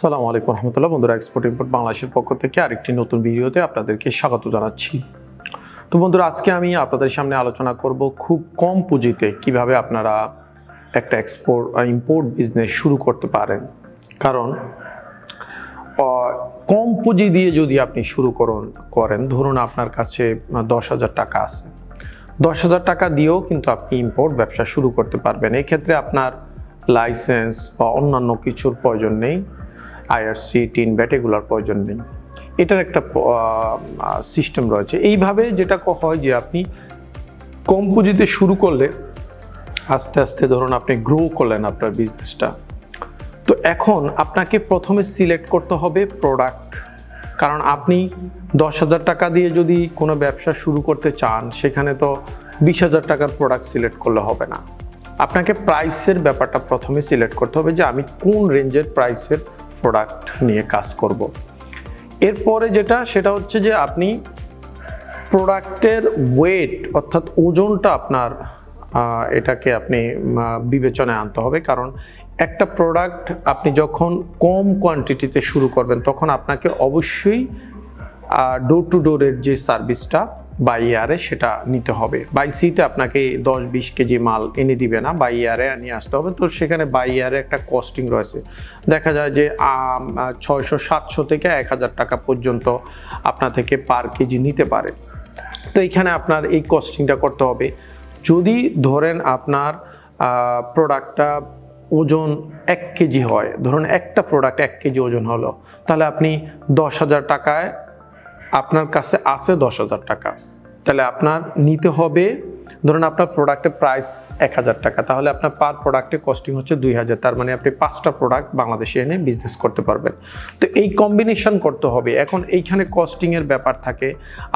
সালামু আলাইকুম রহমতুল্লাহ। বন্ধুরা এক্সপোর্ট ইম্পোর্ট বাংলাদেশের পক্ষ থেকে আরেকটি নতুন ভিডিওতে আপনাদেরকে স্বাগত জানাচ্ছি। তো বন্ধুরা, আজকে আমি আপনাদের সামনে আলোচনা করব খুব কম পুঁজিতে কীভাবে আপনারা একটা এক্সপোর্ট ইম্পোর্ট বিজনেস শুরু করতে পারেন। কারণ কম পুঁজি দিয়ে যদি আপনি শুরু করুন, করেন, ধরুন আপনার কাছে দশ হাজার টাকা আছে। দশ হাজার টাকা দিয়েও কিন্তু আপনি ইম্পোর্ট ব্যবসা শুরু করতে পারবেন। এক্ষেত্রে আপনার লাইসেন্স বা অন্যান্য কিছুর প্রয়োজন নেই। আইআরসি, টিন ব্যাট, এগুলোর প্রয়োজন নেই। এটার একটা সিস্টেম রয়েছে। এইভাবে যেটা হয় যে আপনি কম পুঁজিতে শুরু করলে আস্তে আস্তে ধরুন আপনি গ্রো করলেন আপনার বিজনেসটা তো এখন আপনাকে প্রথমে সিলেক্ট করতে হবে প্রোডাক্ট কারণ আপনি দশ হাজার টাকা দিয়ে যদি কোনো ব্যবসা শুরু করতে চান, সেখানে তো বিশ হাজার টাকার প্রোডাক্ট সিলেক্ট করলে হবে না। আপনাকে প্রাইসের ব্যাপারটা প্রথমে সিলেক্ট করতে হবে যে আমি কোন রেঞ্জের প্রাইসের প্রোডাক্ট নিয়ে কাজ করব। এরপরে যেটা, সেটা হচ্ছে যে আপনি প্রোডাক্টের ওয়েট অর্থাৎ ওজনটা আপনার এটাকে আপনি বিবেচনায় আনতে হবে কারণ একটা প্রোডাক্ট আপনি যখন কম কোয়ান্টিটিতে শুরু করবেন, তখন আপনাকে অবশ্যই ডোর টু ডোরের যে সার্ভিসটা বাই ইয়ারে সেটা নিতে হবে। বাই সিতে আপনাকে দশ বিশ কেজি মাল এনে দিবে না বাই ইয়ারে নিয়ে আসতে হবে। তো সেখানে বাই ইয়ারে একটা কস্টিং রয়েছে। দেখা যায় যে ছয়শো সাতশো থেকে এক হাজার টাকা পর্যন্ত আপনা থেকে পার কেজি নিতে পারে। তো এখানে আপনার এই কস্টিংটা করতে হবে। যদি ধরেন আপনার প্রোডাক্টটা ওজন এক কেজি হয়, ধরুন একটা প্রোডাক্ট এক কেজি ওজন হলো, তাহলে আপনি দশ হাজার টাকায় আপনার কাছে আছে দশ হাজার টাকা। তাহলে আপনার নিতে হবে, ধরুন আপনার প্রোডাক্টের প্রাইস এক হাজার টাকা, তাহলে আপনার পার প্রোডাক্টে কস্টিং হচ্ছে দুই হাজার, তার মানে আপনি পাঁচটা প্রোডাক্ট বাংলাদেশে এনে বিজনেস করতে পারবেন। তো এই কম্বিনেশন করতে হবে। এখন এইখানে কস্টিংয়ের ব্যাপার থাকে।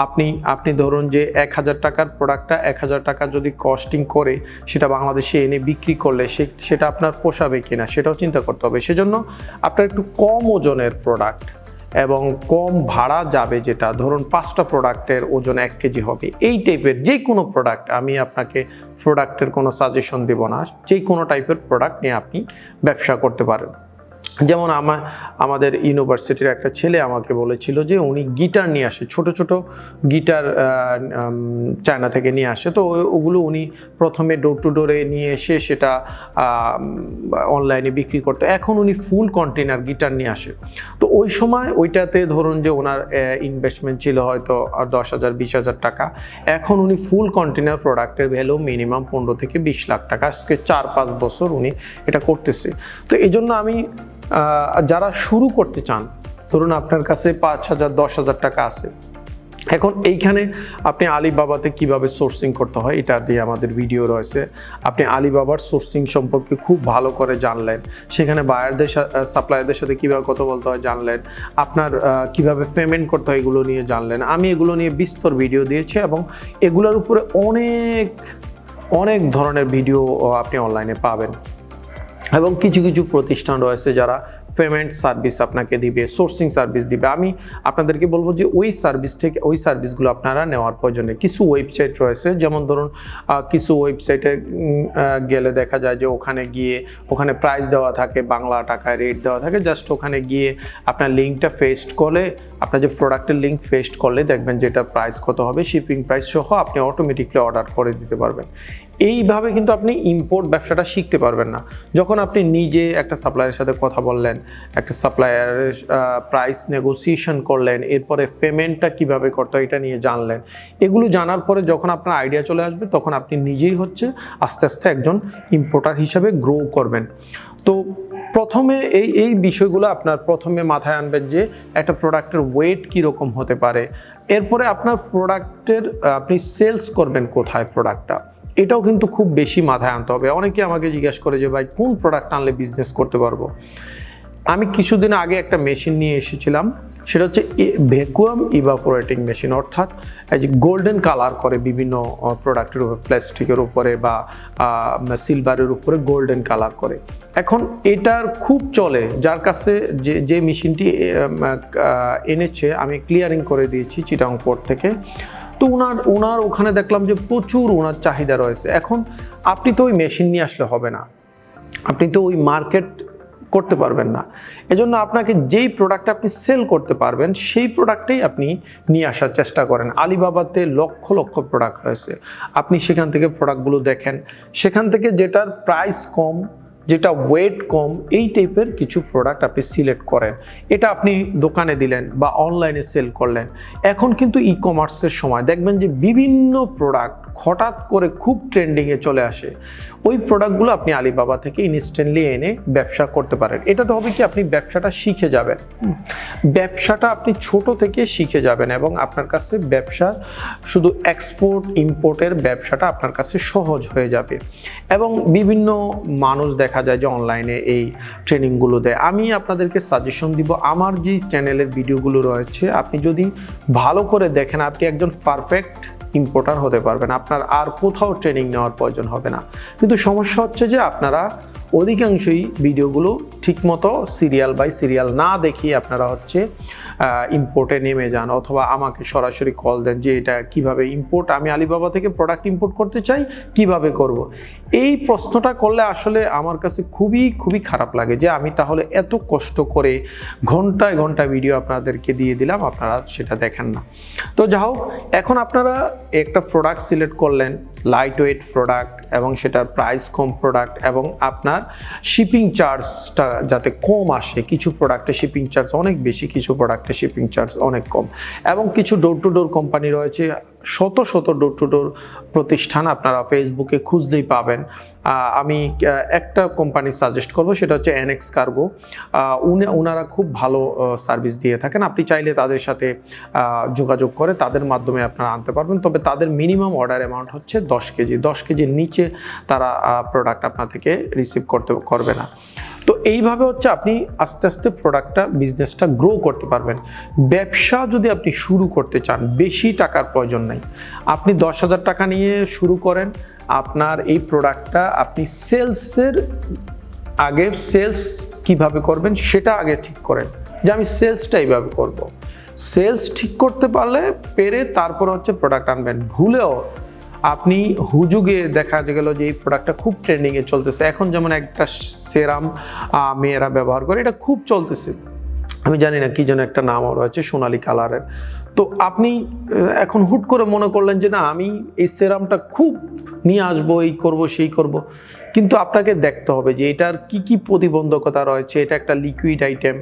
আপনি আপনি ধরুন যে এক হাজার টাকার প্রোডাক্টটা এক হাজার টাকা যদি কস্টিং করে, সেটা বাংলাদেশে এনে বিক্রি করলে সে, সেটা আপনার পোষাবে কিনা, সেটাও চিন্তা করতে হবে। সেজন্য আপনার একটু কম ওজনের প্রোডাক্ট এবং কম ভাড়া যাবে যেটা, ধরুন পাঁচটা প্রোডাক্টের ওজন এক কেজি হবে। এই টাইপের যে কোনো প্রোডাক্ট আমি আপনাকে প্রোডাক্টের কোনো সাজেশন দেব না। যে কোনো টাইপের প্রোডাক্ট নিয়ে আপনি ব্যবসা করতে পারেন। যেমন আমার আমাদের ইউনিভার্সিটির একটা ছেলে আমাকে বলেছিল যে উনি গিটার নিয়ে আসে, ছোট ছোট গিটার চায়না থেকে নিয়ে আসে। তো ওগুলো উনি প্রথমে ডোর টু ডোরে নিয়ে এসে সেটা অনলাইনে বিক্রি করতো। এখন উনি ফুল কন্টেনার গিটার নিয়ে আসে। তো ওই সময় ওইটাতে ধরুন যে ওনার ইনভেস্টমেন্ট ছিল হয়তো দশ হাজার, বিশ হাজার টাকা। এখন উনি ফুল কন্টেনার প্রোডাক্টের ভ্যালু মিনিমাম পনেরো থেকে বিশ লাখ টাকা। আজকে চার, পাঁচ বছর উনি এটা করতেছে। তো এই জন্য আমি যারা শুরু করতে চান, ধরুন আপনার কাছে পাঁচ হাজার, দশ হাজার টাকা আছে। এখন এইখানে আপনি আলিবাবাতে কীভাবে সোর্সিং করতে হয়, এটা দিয়ে আমাদের ভিডিও রয়েছে। আপনি আলিবাবার সোর্সিং সম্পর্কে খুব ভালো করে জানলেন। সেখানে বায়ারদের সাপ্লায়ারদের সাথে কীভাবে কথা বলতে হয় জানলেন। আপনার কীভাবে পেমেন্ট করতে হয় এগুলো নিয়ে জানলেন। আমি এগুলো নিয়ে বিস্তর ভিডিও দিয়েছি এবং এগুলোর উপরে অনেক অনেক ধরনের ভিডিও আপনি অনলাইনে পাবেন। এবং কিছু কিছু প্রতিষ্ঠান রয়েছে যারা পেমেন্ট সার্ভিস আপনাকে দিবে, সোর্সিং সার্ভিস দিবে। আমি আপনাদেরকে বলব যে ওই সার্ভিস থেকে, ওই সার্ভিসগুলো আপনারা নেওয়ার প্রয়োজনে কিছু ওয়েবসাইট রয়েছে। যেমন ধরুন কিছু ওয়েবসাইটে গেলে দেখা যায় যে ওখানে গিয়ে, ওখানে প্রাইস দেওয়া থাকে, বাংলা টাকায় রেট দেওয়া থাকে। জাস্ট ওখানে গিয়ে আপনার লিঙ্কটা ফেস্ট করলে, আপনার যে প্রোডাক্টের লিঙ্ক ফেস্ট করলে দেখবেন যেটা প্রাইস কত হবে শিপিং প্রাইস সহ আপনি অটোমেটিকলি অর্ডার করে দিতে পারবেন। এইভাবে কিন্তু আপনি ইম্পোর্ট ব্যবসাটা শিখতে পারবেন না। যখন আপনি নিজে একটা সাপ্লায়ারের সাথে কথা বললেন একটা সাপ্লায়ারের প্রাইস নেগোসিয়েশন করলেন, এরপরে পেমেন্টটা কীভাবে করতে হয় এটা নিয়ে জানলেন। এগুলো জানার পরে যখন আপনার আইডিয়া চলে আসবে, তখন আপনি নিজেই হচ্ছে আস্তে আস্তে একজন ইম্পোর্টার হিসাবে গ্রো করবেন। তো প্রথমে এই এই বিষয়গুলো আপনার প্রথমে মাথায় আনবেন যে একটা প্রোডাক্টের ওয়েট কীরকম হতে পারে। এরপরে আপনার প্রোডাক্টের আপনি সেলস করবেন কোথায় প্রোডাক্টটা এটাও কিন্তু খুব বেশি মাথায় আনতে হবে। অনেকে আমাকে জিজ্ঞেস করে যে, ভাই, কোন প্রোডাক্ট আনলে বিজনেস করতে পারব? আমি কিছুদিন আগে একটা মেশিন নিয়ে এসেছিলাম, সেটা হচ্ছে ভ্যাকুয়াম ইভাপোরেটিং মেশিন অর্থাৎ গোল্ডেন কালার করে বিভিন্ন প্রোডাক্টের উপর প্লাস্টিকের উপরে বা সিলভারের উপরে গোল্ডেন কালার করে। এখন এটার খুব চলে, যার কাছে যে যে মেশিনটি এনেছে, আমি ক্লিয়ারিং করে দিয়েছি চিটাং পোর্ট থেকে। তো ওনার ওনার ওখানে দেখলাম যে প্রচুর ওনার চাহিদা রয়েছে। এখন আপনি তো ওই মেশিন নিয়ে আসলে হবে না। আপনি তো ওই মার্কেট করতে পারবেন না। এজন্য আপনাকে যেই প্রোডাক্ট আপনি সেল করতে পারবেন, সেই প্রোডাক্টেই আপনি নিয়ে আসার চেষ্টা করেন। আলিবাবাতে লক্ষ লক্ষ প্রোডাক্ট রয়েছে। আপনি সেখান থেকে প্রোডাক্টগুলো দেখেন। সেখান থেকে যেটার প্রাইস কম যেটা ওয়েট কম, এই টাইপের কিছু প্রোডাক্ট আপনি সিলেক্ট করেন। এটা আপনি দোকানে দিলেন বা অনলাইনে সেল করলেন। এখন কিন্তু ই কমার্সের সময় দেখবেন যে বিভিন্ন প্রোডাক্ট হঠাৎ করে খুব ট্রেন্ডিংয়ে চলে আসে। ওই প্রোডাক্টগুলো আপনি আলিবাবা থেকে ইনস্ট্যান্টলি এনে ব্যবসা করতে পারেন। এটাতে হবে কি আপনি ব্যবসাটা শিখে যাবেন। ব্যবসাটা আপনি ছোট থেকে শিখে যাবেন এবং আপনার কাছে ব্যবসা, শুধু এক্সপোর্ট ইম্পোর্টের ব্যবসাটা আপনার কাছে সহজ হয়ে যাবে। এবং বিভিন্ন মানুষ দেখা যায় যে অনলাইনে এই ট্রেনিংগুলো দেয়। আমি আপনাদেরকে সাজেশন দিব, আমার যে চ্যানেলের ভিডিওগুলো রয়েছে, আপনি যদি ভালো করে দেখেন, আপনি একজন পারফেক্ট ইম্পোর্টার হতে পারবেন। আপনার আর কোথাও ট্রেনিং নেওয়ার প্রয়োজন হবে না। কিন্তু সমস্যা হচ্ছে যে আপনারা অধিকাংশই ভিডিওগুলো ঠিকমতো সিরিয়াল বাই সিরিয়াল না দেখিয়ে আপনারা হচ্ছে ইম্পোর্টে নেমে যান অথবা আমাকে সরাসরি কল দেন যে এটা কীভাবে ইম্পোর্ট আমি আলিবাবা থেকে প্রোডাক্ট ইম্পোর্ট করতে চাই, কীভাবে করব। এই প্রশ্নটা করলে আসলে আমার কাছে খুবই খুবই খারাপ লাগে যে আমি তাহলে এত কষ্ট করে ঘন্টায় ঘণ্টা ভিডিও আপনাদেরকে দিয়ে দিলাম, আপনারা সেটা দেখেন না তো যা হোক, এখন আপনারা একটা প্রোডাক্ট সিলেক্ট করলেন লাইট ওয়েট প্রোডাক্ট এবং সেটার প্রাইস কম প্রোডাক্ট এবং আপনার শিপিং চার্জটা যাতে কম আসে, কিছু প্রোডাক্টে শিপিং চার্জ অনেক বেশি, কিছু প্রোডাক্টে শিপিং চার্জ অনেক কম। এবং কিছু ডোর টু ডোর কোম্পানি রয়েছে শত শত ডোর টু ডোর প্রতিষ্ঠান আপনারা ফেসবুকে খুঁজলেই পাবেন। আমি একটা কোম্পানি সাজেস্ট করব, সেটা হচ্ছে এনএক্স কার্গো ওনারা খুব ভালো সার্ভিস দিয়ে থাকেন। আপনি চাইলে তাদের সাথে যোগাযোগ করে তাদের মাধ্যমে আপনারা আনতে পারবেন। তবে তাদের মিনিমাম অর্ডার অ্যামাউন্ট হচ্ছে দশ কেজি। দশ কেজির নিচে তারা প্রোডাক্ট আপনার থেকে রিসিভ করতে, করবে না। তো এইভাবে হচ্ছে আপনি আস্তে আস্তে প্রোডাক্টটা বিজনেসটা গ্রো করতে পারবেন। ব্যবসা যদি আপনি শুরু করতে চান, বেশি টাকার প্রয়োজন নাই। আপনি দশ হাজার টাকা নিয়ে শুরু করেন, আপনার এই প্রোডাক্টটা আপনি সেলসের আগে সেলস কীভাবে করবেন, সেটা আগে ঠিক করেন যে আমি সেলসটা এইভাবে করব। সেলস ঠিক করতে পারলে পেরে তারপর হচ্ছে প্রোডাক্ট আনবেন। ভুলেও আপনি হুজুগে দেখা গেল যে এই প্রোডাক্টটা খুব ট্রেন্ডিংয়ে চলতেছে। এখন যেমন একটা সেরাম মেয়েরা ব্যবহার করে, এটা খুব চলতেছে। আমি জানি না কী যেন একটা নাম রয়েছে সোনালি কালারের। তো আপনি এখন হুট করে মনে করলেন যে না, আমি এই সেরামটা খুব নিয়ে আসব, এই করব, সেই করব। কিন্তু আপনাকে দেখতে হবে যে এটার কি কি প্রতিবন্ধকতা রয়েছে, এটা একটা লিকুইড আইটেম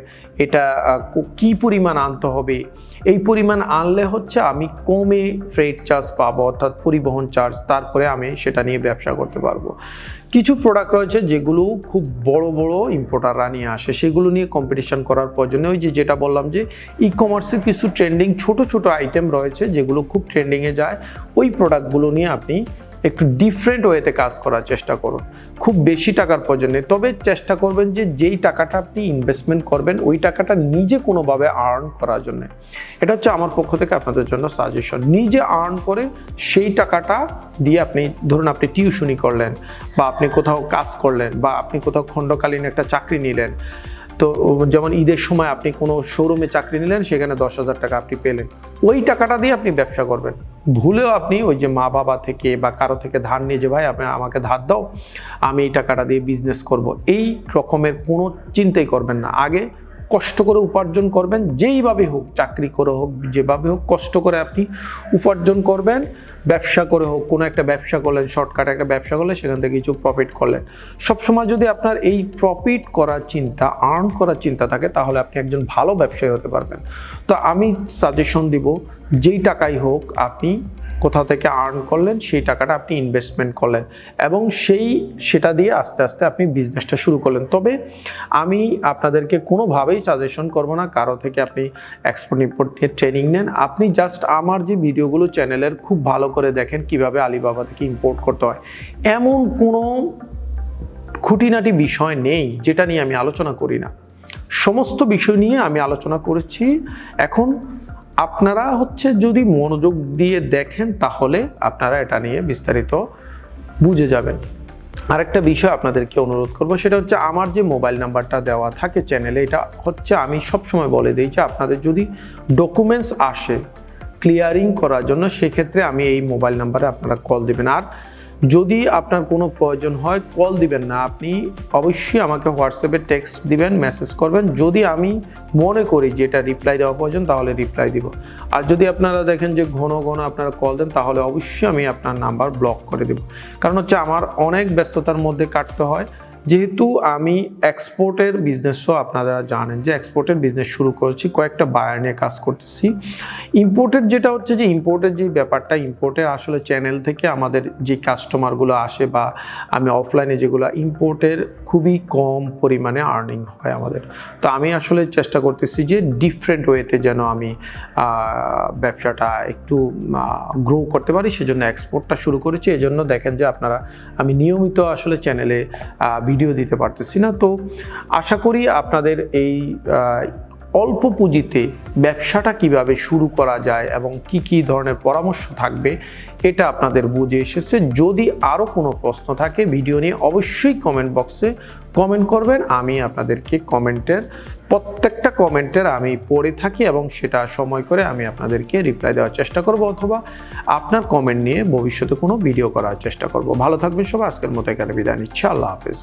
এটা কি পরিমাণ আনতে হবে? এই পরিমাণ আনলে হচ্ছে আমি কমে ফ্রেড চার্জ পাবো, অর্থাৎ পরিবহন চার্জ তারপরে আমি সেটা নিয়ে ব্যবসা করতে পারব। কিছু প্রোডাক্ট রয়েছে যেগুলো খুব বড় বড় ইম্পোর্টাররা নিয়ে আসে, সেগুলো নিয়ে কম্পিটিশন করার প্রয়োজনে ওই যে যেটা বললাম যে ই কমার্সে কিছু ট্রেন্ডিং ছোট ছোট আইটেম রয়েছে যেগুলো খুব ট্রেন্ডিংয়ে যায়, ওই প্রোডাক্টগুলো নিয়ে আপনি একটু ডিফারেন্ট ওয়েতে কাজ করার চেষ্টা করুন। খুব বেশি টাকার প্রয়োজন নেই। তবে চেষ্টা করবেন যে যেই টাকাটা আপনি ইনভেস্টমেন্ট করবেন, ওই টাকাটা নিজে কোনোভাবে আর্ন করার জন্য। এটা হচ্ছে আমার পক্ষ থেকে আপনাদের জন্য সাজেশন নিজে আর্ন করে সেই টাকাটা দিয়ে আপনি, ধরুন আপনি টিউশনি করলেন বা আপনি কোথাও কাজ করলেন বা আপনি কোথাও খণ্ডকালীন একটা চাকরি নিলেন। তো যেমন ঈদের সময় আপনি কোনো শোরুমে চাকরি নিলেন, সেখানে দশ হাজার টাকা আপনি পেলেন। ওই টাকাটা দিয়ে আপনি ব্যবসা করবেন। ভুলেও আপনি ওই যে মা বাবা থেকে বা কারও থেকে ধার নিয়ে যে, ভাই, আপনি আমাকে ধার দাও, আমি এই টাকাটা দিয়ে বিজনেস করব। এই রকমের কোনো চিন্তাই করবেন না। আগে কষ্ট করে উপার্জন করবেন, যেইভাবে হোক, চাকরি করে হোক, যেভাবে হোক, কষ্ট করে আপনি উপার্জন করবেন, ব্যবসা করে হোক, কোনো একটা ব্যবসা করলেন শর্টকাট একটা ব্যবসা করলে সেখান থেকে কিছু প্রফিট করলেন। সবসময় যদি আপনার এই প্রফিট করার চিন্তা আর্ন করার চিন্তা থাকে, তাহলে আপনি একজন ভালো ব্যবসায়ী হতে পারবেন। তো আমি সাজেশন দিব, যেই টাকাই হোক, আপনি কোথা থেকে আর্ন করলেন, সেই টাকাটা আপনি ইনভেস্টমেন্ট করলেন এবং সেই, সেটা দিয়ে আস্তে আস্তে আপনি বিজনেসটা শুরু করলেন। তবে আমি আপনাদেরকে কোনোভাবেই সাজেশন করব না, কারও থেকে আপনি এক্সপোর্ট ইম্পোর্ট নিয়ে ট্রেনিং নেন। আপনি জাস্ট আমার যে ভিডিওগুলো চ্যানেলের খুব ভালো করে দেখেন, কীভাবে আলিবাবা থেকে ইম্পোর্ট করতে হয়। এমন কোনো খুঁটিনাটি বিষয় নেই, যেটা নিয়ে আমি আলোচনা করি না। সমস্ত বিষয় নিয়ে আমি আলোচনা করেছি। এখন আপনারা হচ্ছে যদি মনোযোগ দিয়ে দেখেন, তাহলে আপনারা এটা নিয়ে বিস্তারিত বুঝে যাবেন। আরেকটা বিষয় আপনাদেরকে অনুরোধ করব, সেটা হচ্ছে আমার যে মোবাইল নাম্বারটা দেওয়া থাকে চ্যানেলে, এটা হচ্ছে আমি সবসময় বলে দিই যে আপনাদের যদি ডকুমেন্টস আসে ক্লিয়ারিং করার জন্য, সেক্ষেত্রে আমি এই মোবাইল নাম্বারে আপনারা কল দেবেন। আর যদি আপনার কোনো প্রয়োজন হয় কল দিবেন না। আপনি অবশ্যই আমাকে হোয়াটসঅ্যাপে টেক্সট দিবেন মেসেজ করবেন। যদি আমি মনে করি যে এটা রিপ্লাই দেওয়া প্রয়োজন, তাহলে রিপ্লাই দিব। আর যদি আপনারা দেখেন যে ঘন ঘন আপনারা কল দেন, তাহলে অবশ্যই আমি আপনার নাম্বার ব্লক করে দেব। কারণ হচ্ছে আমার অনেক ব্যস্ততার মধ্যে কাটতে হয়। যেহেতু আমি এক্সপোর্টের বিজনেসও আপনারা জানেন যে এক্সপোর্টের বিজনেস শুরু করেছি, কয়েকটা বায়ার নিয়ে কাজ করতেছি। ইম্পোর্টের যেটা হচ্ছে যে ইম্পোর্টের যে ব্যাপারটা ইম্পোর্টের আসলে চ্যানেল থেকে আমাদের যে কাস্টমারগুলো আসে বা আমি অফলাইনে যেগুলো ইম্পোর্টের খুবই কম পরিমাণে আর্নিং হয় আমাদের। তো আমি আসলে চেষ্টা করতেছি যে ডিফারেন্ট ওয়েতে যেন আমি ব্যবসাটা একটু গ্রো করতে পারি। সেজন্য এক্সপোর্টটা শুরু করেছি। এজন্য দেখেন যে আপনারা, আমি নিয়মিত আসলে চ্যানেলে ভিডিও দিতে পারতেছি না। তো আশা করি আপনাদের এই অল্প পুঁজিতে ব্যবসাটা কীভাবে শুরু করা যায় এবং কি কি ধরনের পরামর্শ থাকবে, এটা আপনাদের বুঝে এসেছে। যদি আরও কোনো প্রশ্ন থাকে ভিডিও নিয়ে, অবশ্যই কমেন্ট বক্সে কমেন্ট করবেন। আমি আপনাদেরকে কমেন্টের, প্রত্যেকটা কমেন্টের আমি পড়ে থাকি এবং সেটা সময় করে আমি আপনাদেরকে রিপ্লাই দেওয়ার চেষ্টা করব অথবা আপনার কমেন্ট নিয়ে ভবিষ্যতে কোনো ভিডিও করার চেষ্টা করব। ভালো থাকবেন সবাই, আজকের মতো এখানে বিদায় নিচ্ছি। আল্লাহ হাফেজ।